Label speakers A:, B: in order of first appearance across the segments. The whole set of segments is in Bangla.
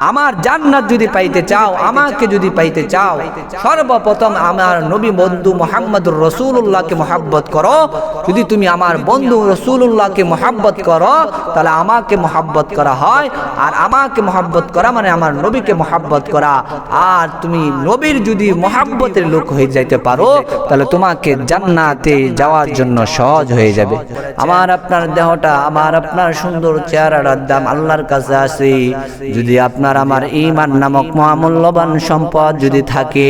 A: আমার জান্নাত যদি পাইতে চাও, আমাকে যদি পাইতে চাও, সর্বপ্রথম আমার নবী বন্ধু মোহাম্মদুর রসুল্লাহকে মহাব্বত করো। যদি তুমি আমার বন্ধু রসুল্লাহকে মহাব্বত করো, তাহলে আমাকে মহাব্বত করা হয়। আর আমাকে মহাব্বত করা মানে আমার নবীকে মহাব্বত করা। আর তুমি নবীর যদি মহাব্বতের লোক হয়ে যাইতে পারো, তাহলে তোমাকে জান্নাতে যাওয়ার জন্য সহজ হয়ে যাবে। আমার আপনার দেহটা, আমার আপনার সুন্দর চেহারাটার দাম আল্লাহর কাছে আছে যদি আপনার আমার ইমান নামক মহামূল্যবান সম্পদ যদি থাকে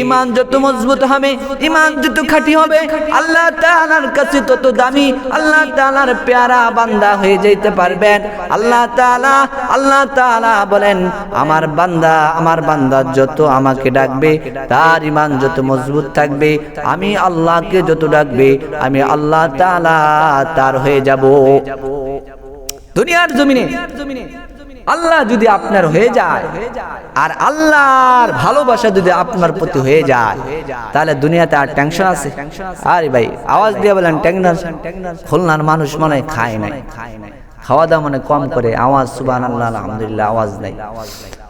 A: ইমান যত মজবুত হবে ইমান যত খাঁটি হবে, আল্লাহ তাআলার কাছে তত দামি, আল্লাহ তাআলার পেয়ারা বান্দা হয়ে যাইতে পারবেন। আল্লাহ তাআলা আল্লাহ তাআলা বলেন, আমার বান্দা আমার বান্দা যত আমাকে ডাকবে, তার ইমান যত মজবুত থাকবে, আমি আল্লাহকে যত ডাকবে, আমি আল্লাহ তাআলা তার হয়ে যাব। দুনিয়ার জমিনে আল্লাহ যদি আপনার হয়ে যায়, আর আল্লাহর ভালোবাসা যদি আপনার প্রতি হয়ে যায়, তাহলে দুনিয়াতে আর টেনশন আছে। আরে ভাই, আওয়াজ দিয়ে বলেন টেনশন খুলনার মানুষ মনে হয় খায় নাই। খাওয়া দাওয়া মনে কম করে। আওয়াজ সুবান আল্লাহ আলহামদুলিল্লাহ, আওয়াজ নাই।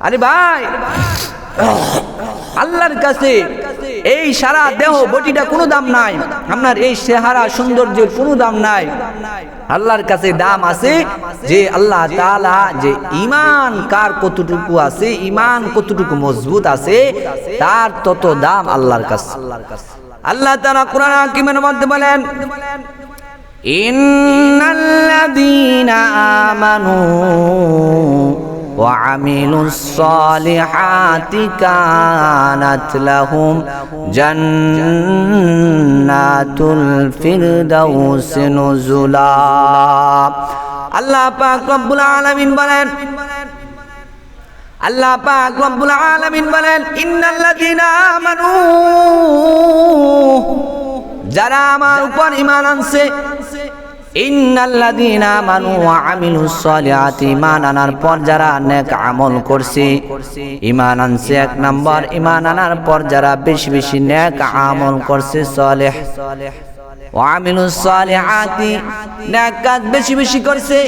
A: আরে ভাই আল্লাহর কাছে এই সারা দেহ বটিটা কোনো দাম নাই। আপনার এই চেহারা সৌন্দর্যের কোনো দাম নাই। আল্লাহর কাছে দাম আছে যে আল্লাহ তালা যে ইমান কার কতটুকু আছে ইমান কতটুকু মজবুত আছে, তার তত দাম আল্লাহর কাছে। আল্লাহ তাআলা কোরআন হাকিমের মধ্যে বলেন, ইন্নাল্লাযীনা আমানু وعملوا الصالحات كانت لهم جنات الفردوس نزلا আল্লাহ পাক রব্বুল আলামিন বলেন আল্লাহ পাক রব্বুল আলামিন বলেন ইন্নাল্লাযীনা আমানু যারা আমার উপর ঈমান আনছে ইন্নাল্লাযীনা আমানু ওয়া আমিলুস সালিহাতি, ঈমান আনার পর যারা নেক আমল করছে, ঈমান আনছে এক নাম্বার, ঈমান আনার পর যারা বেশি বেশি নেক আমল করছে, সালেহ। বেশি বেশি করছে।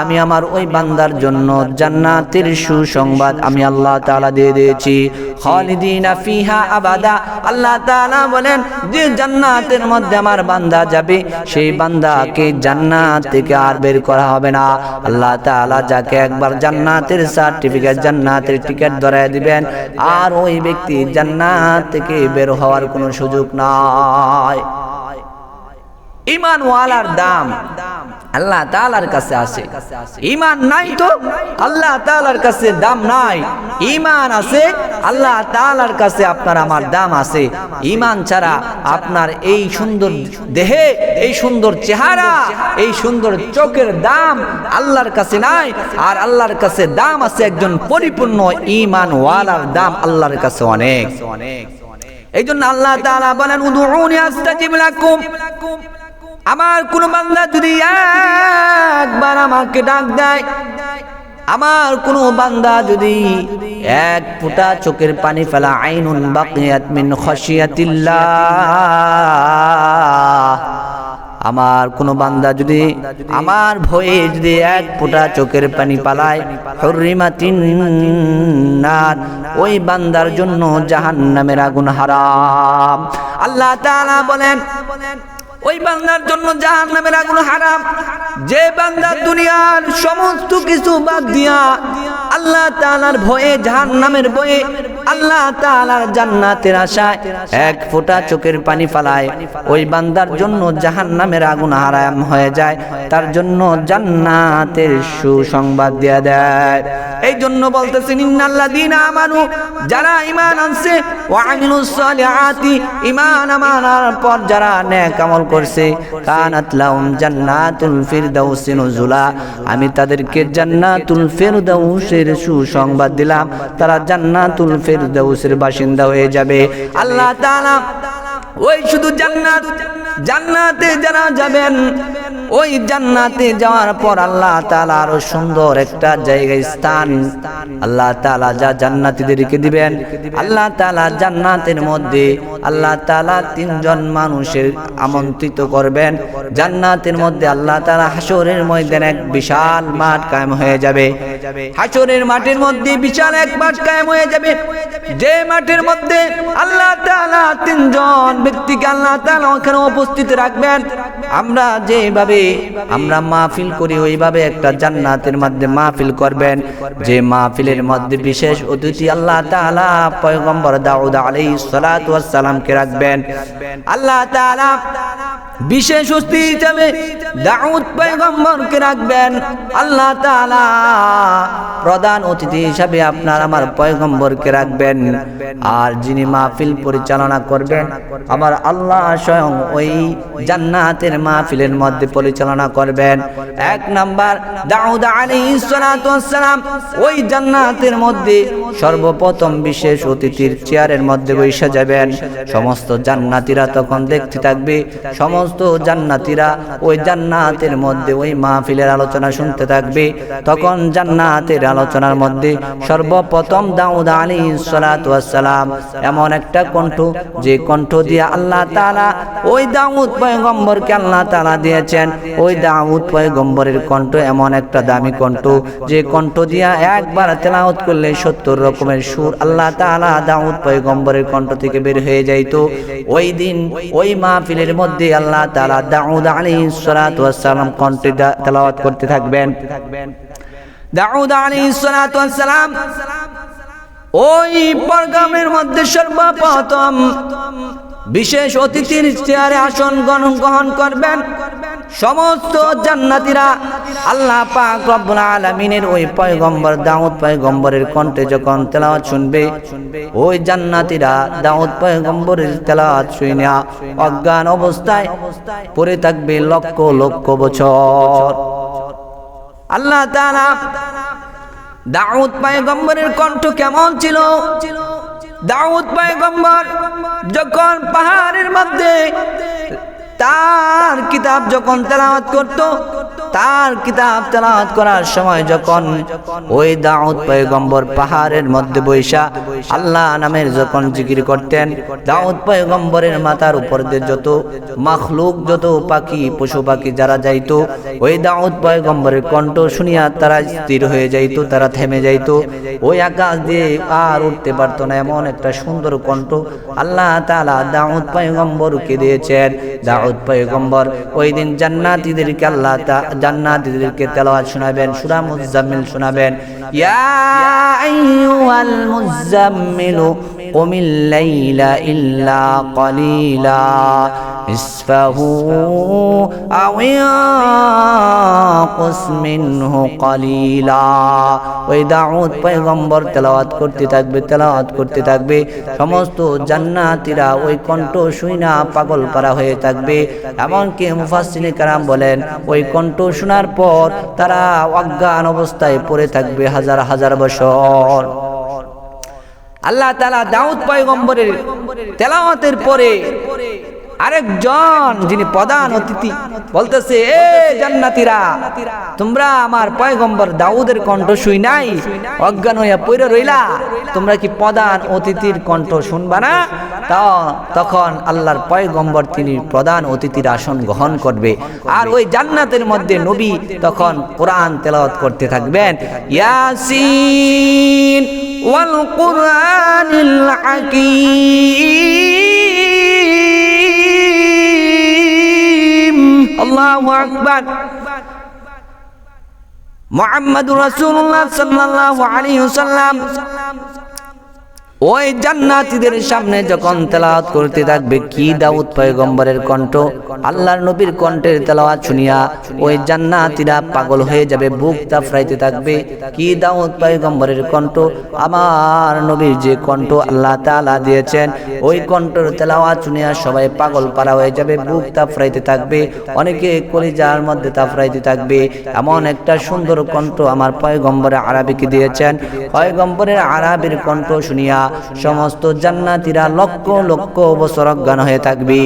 A: আমি আমার ওই বান্দার জন্য জান্নাতের সুসংবাদ আমি আল্লাহ তাআলা দিয়ে দিয়েছি। খালিদিনা ফিহা আল্লাহ তাআলা বলেন, যে জান্নাতের মধ্যে আমার বান্দা যাবে, সেই বান্দাকে জান্নাত থেকে আর বের করা হবে না। আল্লাহ যাকে একবার জান্নাতের সার্টিফিকেট জান্নাতের টিকিট ধরায় দিবেন আর ওই ব্যক্তি জান্নাত থেকে বের হওয়ার কোনো সুযোগ নাই। ইমান ওয়ালার দাম। আল্লাহ তালার কাছে আছে। ইমান নাই তো? আল্লাহ তালার কাছে দাম নাই। ইমান আছে? আল্লাহ তালার কাছে আপনার আমার দাম আছে। ইমান ছাড়া আপনার এই সুন্দর দেহে এই সুন্দর চেহারা এই সুন্দর চোখের দাম আল্লাহর কাছে নাই। আর আল্লাহর কাছে দাম আছে একজন পরিপূর্ণ ইমান ওয়ালার দাম আল্লাহর কাছে অনেক। এই জন্য আল্লাহ তাআলা বলেন উদুউনি আস্তাজিব লাকুম। আমার কোন বান্দা যদি একবার আমাকে ডাক দেয়, আমার কোন বান্দা যদি এক ফোঁটা চোখের পানি ফেলা, আইনুন বাকিয়াত মিন খসিয়াতিল্লাহ আমার কোন বান্দা যদি আমার ভয়ে যদি এক ফোঁটা চোখের পানি পালায় হরিমাতিন ওই বান্দার জন্য জাহান্নামের আগুন হারাম। আল্লাহ তাআলা বলেন ওই বান্দার জন্য জাহান নামের আগুন হারাম। যে বান্দা দুনিয়ার সমস্ত কিছু বাদ দিয়া আল্লাহ তালার ভয়ে জাহান নামের ভয়ে আল্লাহ তাআলার জান্নাতের আশায় এক ফোঁটা চোখের পানি ফালায়। ওই বান্দার জন্য জাহান নামের আগুন হারাম হয়ে যায়। তার জন্য জান্নাতের সুসংবাদ দেয়া দেয়। এই জন্য বলতেছেন, ইন্নাল্লাযীনা আমানু, যারা ঈমান আনছে, ওয়া আমিলুস সালিহাতি, ঈমান আমানার পর যারা নেক আমল করছে, কানাত লাহুম জান্নাতুল ফিরদাউসি নুজুলা। আমি তাদেরকে জান্নাতুল ফিরদাউসের সুসংবাদ দিলাম। তারা জান্নাতুল ফিরদাউসের বাসিন্দা হয়ে যাবে। আল্লাহ তাআলা ওই শুধু জান্নাত। জান্নাতে যারা যাবেন ওই জান্নাতে যাওয়ার পর আল্লাহ তাআলা আরও সুন্দর একটা জায়গায় স্থান। আল্লাহ তাআলা যা জান্নাতীদেরকে দিবেন, আল্লাহ তাআলা জান্নাতের মধ্যে আল্লাহ তাআলা তিনজন মানুষের আমন্ত্রিত করবেন। জান্নাতের মধ্যে আল্লাহ তাআলা হাসরের ময়দানে এক বিশাল মাঠ কায়েম হয়ে যাবে। হাসরের মাঠের মধ্যে বিশাল এক মাঠ কায়েম হয়ে যাবে। যে মাঠের মধ্যে আল্লাহ তাআলা তিনজন ব্যক্তিকে আল্লাহ তাআলা ওখানে উপস্থিত রাখবেন। আমরা যেভাবে আমরা মাহফিল করি, ওইভাবে একটা জান্নাতের মধ্যে মাহফিল করবেন। যে মাহফিলের মধ্যে বিশেষ অতিথি আল্লাহ তাআলা পয়গম্বর দাউদ আলাইহিস সালাতু ওয়াস সালামকে রাখবেন। আল্লাহ তাআলা বিশেষ অতিথি হিসাবে দাউদ পয়গম্বরকে রাখবেন। আল্লাহ তাআলা প্রধান অতিথি হিসাবে আপনার আমার পয়গম্বরকে রাখবেন। আর যিনি মাহফিল পরিচালনা করবেন, আমার আল্লাহ স্বয়ং ওই জান্নাতের মাহফিলের মধ্যে পরিচালনা করবেন। এক নাম্বার, দাউদ সালাতু সালাম ওই জান্নাতের মধ্যে সর্বপ্রথম বিশেষ অতিথির চেয়ারের মধ্যে বসে যাবেন। সমস্ত জান্নাতীরা তখন দেখতে থাকবে, সমস্ত জান্নাতীরা ওই জান্নাতের মধ্যে ওই মাহফিলের আলোচনা শুনতে থাকবে। তখন জান্নাতের আলোচনার মধ্যে সর্বপ্রথম দাউদ আলী সালাম এমন একটা কণ্ঠ, যে কণ্ঠ দিয়ে আল্লাহ তাআলা ওই দাউদ পয়গম্বরকে আল্লাহ তাআলা দিয়েছেন। ওই দাউদ পয়গম্বরের কণ্ঠ এমন একটা দামি কণ্ঠ, যে কণ্ঠ দিয়া একবার তেলাওয়াত করলে সত্তর রকমের সুর আল্লাহ তাআলা দাউদ পয়গম্বরের কণ্ঠ থেকে বের হয়ে যাইতো। ওই দিন ওই মাহফিলের মধ্যে আল্লাহ তাআলা দাউদ আলী করতে থাকবেন। দাউদ আলী ওই প্রোগ্রামের মধ্যে সর্বপ্রথম বিশেষ অতিথির চেয়ারে আসন গ্রহণ করবেন। সমস্ত জান্নাতীরা আল্লাহ পাক রব্বুল আলামিনের ওই পয়গম্বর, দাউদ পয়গম্বরের কণ্ঠে যখন তেলাওয়াত শুনবে, ওই জান্নাতীরা দাউদ পয়গম্বরের তেলাওয়াত শুনিয়া অজ্ঞান অবস্থায় পড়ে থাকবে লক্ষ লক্ষ বছর। আল্লাহ তাআলা দাউদ পয়গম্বরের কণ্ঠ কেমন ছিল? দাউদ পয়গম্বর যখন পাহাড়ের মধ্যে তার কিতাব যখন তেলাওয়াত করত তার কিতাব তেলাওয়াত করার সময় যখন ওই দাউদ পয়গম্বর পাহাড়ের মধ্যে বৈশা আল্লাহ নামের যখন জিকির করতেন, দাউদ পয়গম্বরের মাথার উপর দিয়ে যত মাখলুক, যত পাখি, পশু পাখি যারা যাইতো, ওই দাউদ পয়গম্বরের কণ্ঠ শুনিয়া তারা স্থির হয়ে যাইতো, তারা থেমে যাইতো। ওই আকাশ দিয়ে আর উঠতে পারতো না, এমন একটা সুন্দর কণ্ঠ আল্লাহ তাআলা দাউদ পয়গম্বরকে দিয়েছেন। দাউদ পয়গম্বর ওই দিন জান্নাতীদেরকে আল্লাহ তা জান্নাতীদেরকে তেলাওয়াত শোনাবেন সূরা মুজাম্মিল শোনাবেন ইয়া আইয়ুহাল মুজাম্মিলু قم الليل إلا قليلا نصفه أو ينقص منه قليلا ওই দাউদ পয়গম্বর তেলাওয়াত করতে থাকবে তেলাওয়াত করতে থাকবে সমস্ত জান্নাতীরা ওই কণ্ঠ শুইনা পাগল করা হয়ে থাকবে এমনকি মুফাসসিনে কারাম বলেন ওই কণ্ঠ শোনার পর তারা অজ্ঞান অবস্থায় পড়ে থাকবে হাজার হাজার বছর আল্লাহ তালা দাউদ পয়গম্বরের তেলাওয়াতের পরে আরেকজন যিনি প্রধান অতিথি বলতেছে, এ জান্নাতীরা, তোমরা আমার পয়গম্বর দাউদের কণ্ঠ শুই নাই, অজ্ঞান হইয়া পইরে রইলা, তোমরা কি প্রধান অতিথির কণ্ঠ শুনবা না? তখন আল্লাহর পয়গম্বর তিনি প্রধান অতিথির আসন গ্রহণ করবে। আর ওই জান্নাতের মধ্যে নবী তখন কোরআন তেলাওয়াত করতে থাকবেন। ইয়াসিন ওয়াল কুরআনিল হাকীম। আল্লাহু আকবার মুহাম্মাদুর রাসূলুল্লাহ সাল্লাল্লাহু আলাইহি ওয়াসাল্লাম ওই জান্নাতীদের সামনে যখন তেলাওয়াত করতে থাকবে, কি দাউদ পয়গম্বরের কণ্ঠ? আল্লাহর নবীর কণ্ঠের তেলাওয়াত শুনিয়া ওই জান্নাতীরা পাগল হয়ে যাবে, বুক তাফরাইতে থাকবে। কি দাউদ পয়গম্বরের কণ্ঠ? আমার নবীর যে কণ্ঠ আল্লাহ তাআলা দিয়েছেন, ওই কণ্ঠের তেলাওয়াত শুনিয়া সবাই পাগল পারা হয়ে যাবে, বুক তাফরাইতে থাকবে। অনেকে কলিজার মধ্যে তাফরাইতে থাকবে। এমন একটা সুন্দর কণ্ঠ আমার পয়গম্বরে আরবিকে দিয়েছেন। পয়গম্বরের আরবির কণ্ঠ শুনিয়া সমস্ত জান্নাতিরা লক্ষ লক্ষ বছর অজ্ঞান হয়ে থাকবে।